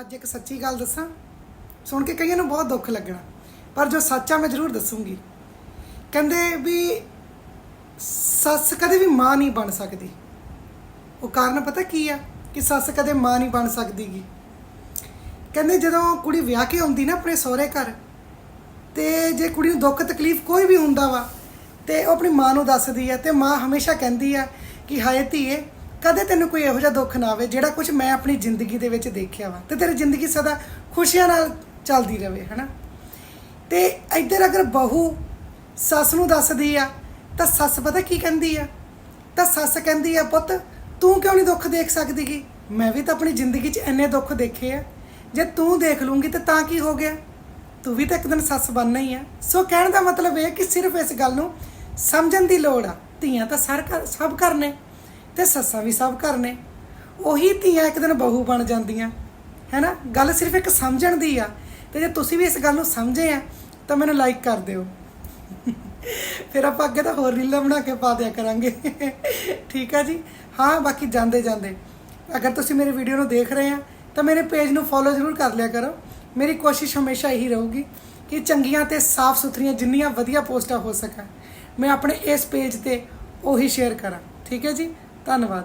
ਅੱਜ ਇੱਕ ਸੱਚੀ ਗੱਲ ਦੱਸਾਂ, ਸੁਣ ਕੇ ਕਈਆਂ ਨੂੰ ਬਹੁਤ ਦੁੱਖ ਲੱਗਣਾ, ਪਰ ਜੋ ਸੱਚ ਆ ਮੈਂ ਜ਼ਰੂਰ ਦੱਸੂੰਗੀ। ਕਹਿੰਦੇ ਵੀ ਸੱਸ ਕਦੇ ਵੀ ਮਾਂ ਨਹੀਂ ਬਣ ਸਕਦੀ। ਉਹ ਕਾਰਨ ਪਤਾ ਕੀ ਆ? ਕਿ ਸੱਸ ਕਦੇ ਮਾਂ ਨਹੀਂ ਬਣ ਸਕਦੀਗੀ। ਕਹਿੰਦੇ ਜਦੋਂ ਕੁੜੀ ਵਿਆਹ ਕੇ ਆਉਂਦੀ ਨਾ ਆਪਣੇ ਸਹੁਰੇ ਘਰ, ਤੇ ਜੇ ਕੁੜੀ ਨੂੰ ਦੁੱਖ ਤਕਲੀਫ ਕੋਈ ਵੀ ਹੁੰਦਾ ਵਾ, ਤੇ ਉਹ ਆਪਣੀ ਮਾਂ ਨੂੰ ਦੱਸਦੀ ਆ, ਤੇ ਮਾਂ ਹਮੇਸ਼ਾ ਕਹਿੰਦੀ ਆ ਕਿ ਹਾਏ ਧੀਏ ਕਦੇ ਤੈਨੂੰ ਕੋਈ ਇਹੋ ਜਿਹਾ ਦੁੱਖ ਨਾ ਆਵੇ ਜਿਹੜਾ ਕੁਝ ਮੈਂ ਆਪਣੀ ਜ਼ਿੰਦਗੀ ਦੇ ਵਿੱਚ ਦੇਖਿਆ ਵਾ ਤੇ ਤੇਰੀ ਜ਼ਿੰਦਗੀ ਸਦਾ ਖੁਸ਼ੀਆਂ ਨਾਲ ਚੱਲਦੀ ਰਹੇ ਹਨਾ? ਤੇ ਇੱਧਰ ਅਗਰ ਬਹੂ ਸੱਸ ਨੂੰ ਦੱਸਦੀ ਆ, ਤਾਂ ਸੱਸ ਪਤਾ ਕੀ ਕਹਿੰਦੀ ਆ? ਤਾਂ ਸੱਸ ਕਹਿੰਦੀ ਆ, ਪੁੱਤ, ਤੂੰ ਕਿਉਂ ਨਹੀਂ ਦੁੱਖ ਦੇਖ ਸਕਦੀਗੀ? ਮੈਂ ਵੀ ਤਾਂ ਆਪਣੀ ਜ਼ਿੰਦਗੀ 'ਚ ਇੰਨੇ ਦੁੱਖ ਦੇਖੇ ਆ। ਜੇ ਤੂੰ ਦੇਖ ਲੂੰਗੀ ਤੇ ਤਾਂ ਕੀ ਹੋ ਗਿਆ? ਤੂੰ ਵੀ ਤਾਂ ਇੱਕ ਦਿਨ ਸੱਸ ਬਣਨਾ ਹੀ ਆ। ਸੋ ਕਹਿਣ ਦਾ ਮਤਲਬ ਇਹ ਕਿ ਸਿਰਫ ਇਸ ਗੱਲ ਨੂੰ ਸਮਝਣ ਦੀ ਲੋੜ ਆ। ਧੀਆਂ ਤਾਂ ਸਰ ਘਰ ਸਭ ਕਰਨੇ ਤੇ ਸੱਸਾਂ ਵੀ ਸਭ ਘਰ ਨੇ। ਉਹੀ ਧੀਆਂ ਇੱਕ ਦਿਨ ਬਹੂ ਬਣ ਜਾਂਦੀਆਂ। ਹੈਨਾ? ਗੱਲ ਸਿਰਫ ਇੱਕ ਸਮਝਣ ਦੀ ਆ। ਤੇ ਜੇ ਤੁਸੀਂ ਵੀ ਇਸ ਗੱਲ ਨੂੰ ਸਮਝੇ ਆ, ਤਾਂ ਮੈਨੂੰ ਲਾਈਕ ਕਰ ਦਿਓ। ਫਿਰ ਆਪਾਂ ਅੱਗੇ ਤਾਂ ਹੋਰ ਰੀਲਾਂ ਬਣਾ ਕੇ ਪਾ ਦਿਆ ਕਰਾਂਗੇ। ਠੀਕ ਆ ਜੀ? ਹਾਂ, ਬਾਕੀ ਜਾਂਦੇ ਜਾਂਦੇ। ਅਗਰ ਤੁਸੀਂ ਮੇਰੇ ਵੀਡੀਓ ਨੂੰ ਦੇਖ ਰਹੇ ਆ, ਤਾਂ ਮੇਰੇ ਪੇਜ ਨੂੰ ਫੋਲੋ ਜ਼ਰੂਰ ਕਰ ਲਿਆ ਕਰੋ। ਮੇਰੀ ਕੋਸ਼ਿਸ਼ ਹਮੇਸ਼ਾ ਇਹੀ ਰਹੂਗੀ ਕਿ ਚੰਗੀਆਂ ਤੇ ਸਾਫ਼ ਸੁਥਰੀਆਂ ਜਿੰਨੀਆਂ ਵਧੀਆ ਪੋਸਟਾਂ ਹੋ ਸਕਣ, ਮੈਂ ਆਪਣੇ ਇਸ ਪੇਜ ਤੇ ਉਹੀ ਸ਼ੇਅਰ ਕਰਾਂ। ਠੀਕ ਹੈ ਜੀ? ਧੰਨਵਾਦ।